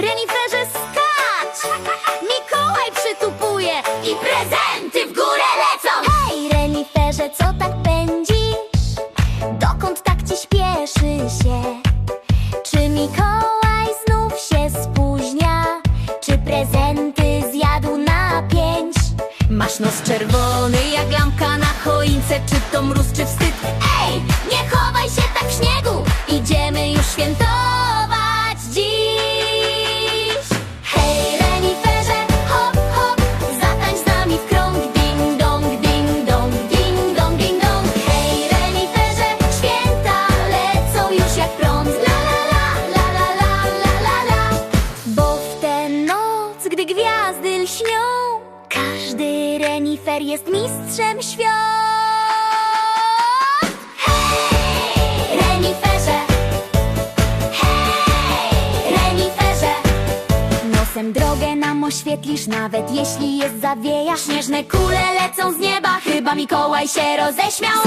Reniferze skacz! Mikołaj przytupuje i prezenty w górę lecą! Hej, reniferze, co tak pędzisz? Dokąd tak ci śpieszy się? Czy Mikołaj znów się spóźnia? Czy prezenty zjadł na pięć? Masz nos czerwony jak lampka na choince Czy to mróz, czy wstyd? Gwiazdy lśnią. Każdy renifer jest mistrzem świąt. Hej, reniferze! Hej, reniferze! Nosem drogę nam oświetlisz, nawet jeśli jest zawieja. Śnieżne kule lecą z nieba, chyba Mikołaj się roześmiał